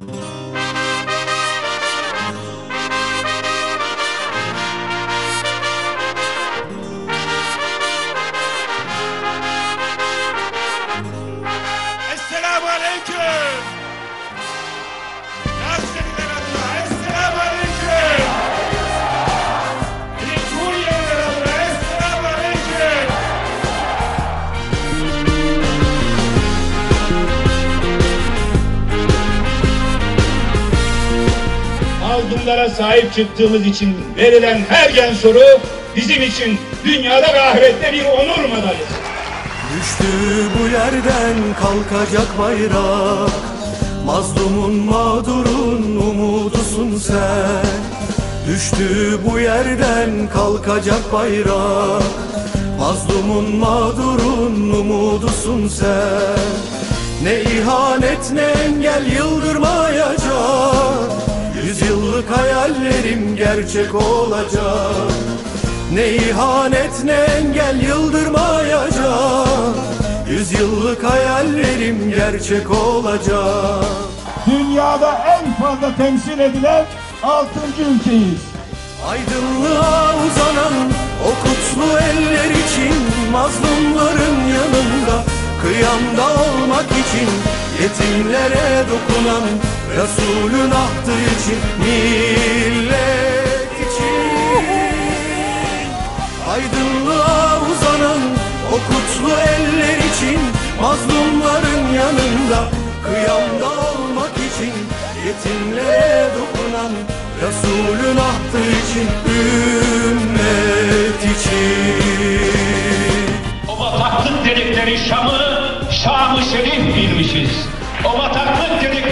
Mm-hmm. Mazlumlara sahip çıktığımız için verilen her gen soru bizim için dünyada ve ahirette bir onur madalyası. Düştü bu yerden kalkacak bayrak. Mazlumun mağdurun umudusun sen. Düştü bu yerden kalkacak bayrak. Mazlumun mağdurun umudusun sen. Ne ihanet ne engel yıldırmayacak gerçek olacak ne ihanet ne engel yıldırmayacak Yüzyıllık hayallerim gerçek olacak dünyada en fazla temsil edilen 6. ülkeyiz. Aydınlığa uzanan o kutlu eller için Mazlumların yanında kıyamda olmak için Yetimlere dokunan Resulün ahtı için Millet yanında kıyamda olmak için Yetimlere dokunan Resulün ahtı için Ümmet için O bataklık dedikleri Şam'ı, Şam-ı Şerif bilmişiz. O bataklık dedikleri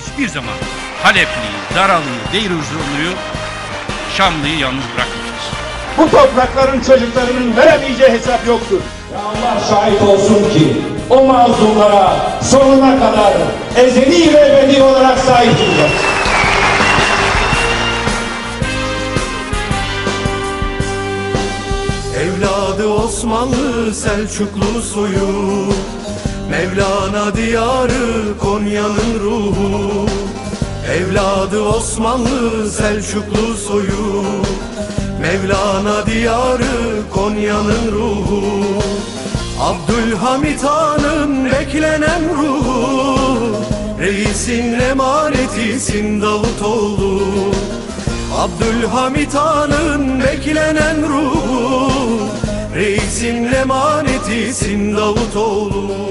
hiçbir zaman Halepli'yi, Daralı'yı, Deiruzurlu'yu, Şamlı'yı yalnız bırakmayacağız. Bu toprakların çocuklarının veremeyeceği hesap yoktur. Allah şahit olsun ki o mazlumlara sonuna kadar ezeli ve ebedi olarak sahip duracağız. Evladı Osmanlı Selçuklu soyu Mevlana diyarı Konya'nın ruhu. Evladı Osmanlı Selçuklu soyu. Mevlana diyarı Konya'nın ruhu. Abdülhamit Han'ın beklenen ruhu. Reisin emanetisin Davutoğlu Abdülhamit Han'ın beklenen ruhu. Reisin emanetisin Davutoğlu